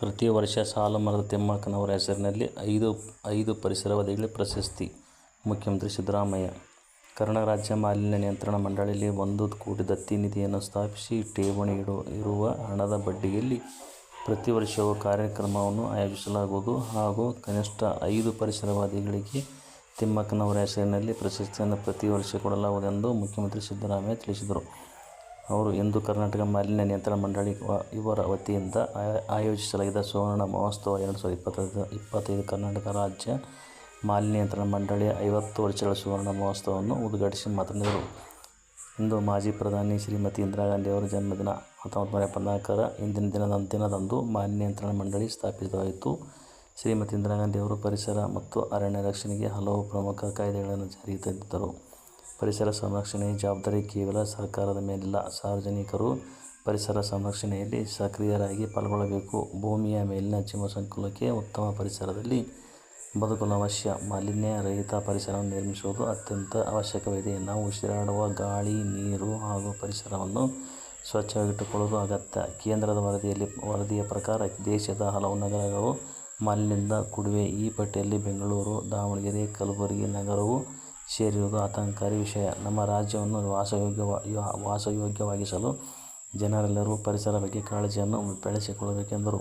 ಪ್ರತಿ ವರ್ಷ ಸಾಲುಮರದ ತಿಮ್ಮಕ್ಕನವರ ಹೆಸರಿನಲ್ಲಿ ಐದು ಐದು ಪರಿಸರವಾದಿಗಳಿಗೆ ಪ್ರಶಸ್ತಿ. ಮುಖ್ಯಮಂತ್ರಿ ಸಿದ್ದರಾಮಯ್ಯ ಕರ್ನಾಟಕ ರಾಜ್ಯ ಮಾಲಿನ್ಯ ನಿಯಂತ್ರಣ ಮಂಡಳಿಯಲ್ಲಿ ಒಂದು ಕೋಟಿ ದತ್ತಿ ನಿಧಿಯನ್ನು ಸ್ಥಾಪಿಸಿ ಠೇವಣಿ ಇರುವ ಹಣದ ಬಡ್ಡಿಯಲ್ಲಿ ಪ್ರತಿ ವರ್ಷವೂ ಕಾರ್ಯಕ್ರಮವನ್ನು ಆಯೋಜಿಸಲಾಗುವುದು ಹಾಗೂ ಕನಿಷ್ಠ ಐದು ಪರಿಸರವಾದಿಗಳಿಗೆ ತಿಮ್ಮಕ್ಕನವರ ಹೆಸರಿನಲ್ಲಿ ಪ್ರಶಸ್ತಿಯನ್ನು ಪ್ರತಿ ವರ್ಷ ಕೊಡಲಾಗುವುದು ಎಂದು ಮುಖ್ಯಮಂತ್ರಿ ಸಿದ್ದರಾಮಯ್ಯ ತಿಳಿಸಿದರು. ಅವರು ಇಂದು ಕರ್ನಾಟಕ ಮಾಲಿನ್ಯ ನಿಯಂತ್ರಣ ಮಂಡಳಿ ಇವರ ವತಿಯಿಂದ ಆಯೋಜಿಸಲಾಗಿದ್ದ ಸುವರ್ಣ ಮಹೋತ್ಸವ ಎರಡು ಸಾವಿರದ ಇಪ್ಪತ್ತೈದು ಕರ್ನಾಟಕ ರಾಜ್ಯ ಮಾಲಿನ್ಯ ನಿಯಂತ್ರಣ ಮಂಡಳಿಯ ಐವತ್ತು ವರ್ಷಗಳ ಸುವರ್ಣ ಮಹೋತ್ಸವವನ್ನು ಉದ್ಘಾಟಿಸಿ ಮಾತನಾಡಿದರು. ಇಂದು ಮಾಜಿ ಪ್ರಧಾನಿ ಶ್ರೀಮತಿ ಇಂದಿರಾ ಗಾಂಧಿಯವರ ಜನ್ಮದಿನ. ಹತ್ತೊಂಬತ್ತು ನೂರ ಎಪ್ಪತ್ನಾಲ್ಕರ ಇಂದಿನ ದಿನದಂದು ಮಾಲಿನ್ಯ ನಿಯಂತ್ರಣ ಮಂಡಳಿ ಸ್ಥಾಪಿತವಾಯಿತು. ಶ್ರೀಮತಿ ಇಂದಿರಾ ಗಾಂಧಿಯವರು ಪರಿಸರ ಮತ್ತು ಅರಣ್ಯ ರಕ್ಷಣೆಗೆ ಹಲವು ಪ್ರಮುಖ ಕಾಯ್ದೆಗಳನ್ನು ಜಾರಿಗೆ ತಂದಿದ್ದರು. ಪರಿಸರ ಸಂರಕ್ಷಣೆಯ ಜವಾಬ್ದಾರಿ ಕೇವಲ ಸರ್ಕಾರದ ಮೇಲಿಲ್ಲ. ಸಾರ್ವಜನಿಕರು ಪರಿಸರ ಸಂರಕ್ಷಣೆಯಲ್ಲಿ ಸಕ್ರಿಯರಾಗಿ ಪಾಲ್ಗೊಳ್ಳಬೇಕು. ಭೂಮಿಯ ಮೇಲಿನ ಜೀವಸಂಕುಲಕ್ಕೆ ಉತ್ತಮ ಪರಿಸರದಲ್ಲಿ ಬದುಕಲು ಅವಶ್ಯ. ಮಾಲಿನ್ಯ ರಹಿತ ಪರಿಸರವನ್ನು ನಿರ್ಮಿಸುವುದು ಅತ್ಯಂತ ಅವಶ್ಯಕವಿದೆ ನಾವು ಉಸಿರಾಡುವ ಗಾಳಿ, ನೀರು ಹಾಗೂ ಪರಿಸರವನ್ನು ಸ್ವಚ್ಛವಾಗಿಟ್ಟುಕೊಳ್ಳುವುದು ಅಗತ್ಯ. ಕೇಂದ್ರದ ವರದಿಯಲ್ಲಿ ವರದಿಯ ಪ್ರಕಾರ ದೇಶದ ಹಲವು ನಗರಗಳು ಮಾಲಿನ್ಯದಿಂದ ಕೂಡಿವೆ. ಈ ಪಟ್ಟಿಯಲ್ಲಿ ಬೆಂಗಳೂರು, ದಾವಣಗೆರೆ, ಕಲಬುರಗಿ ನಗರವೂ ಸೇರಿರುವುದು ಆತಂಕಕಾರಿ ವಿಷಯ. ನಮ್ಮ ರಾಜ್ಯವನ್ನು ವಾಸಯೋಗ್ಯವಾಗಿಸಲು ಜನರೆಲ್ಲರೂ ಪರಿಸರ ಬಗ್ಗೆ ಕಾಳಜಿಯನ್ನು ಬೆಳೆಸಿಕೊಳ್ಳಬೇಕು ಎಂದರು.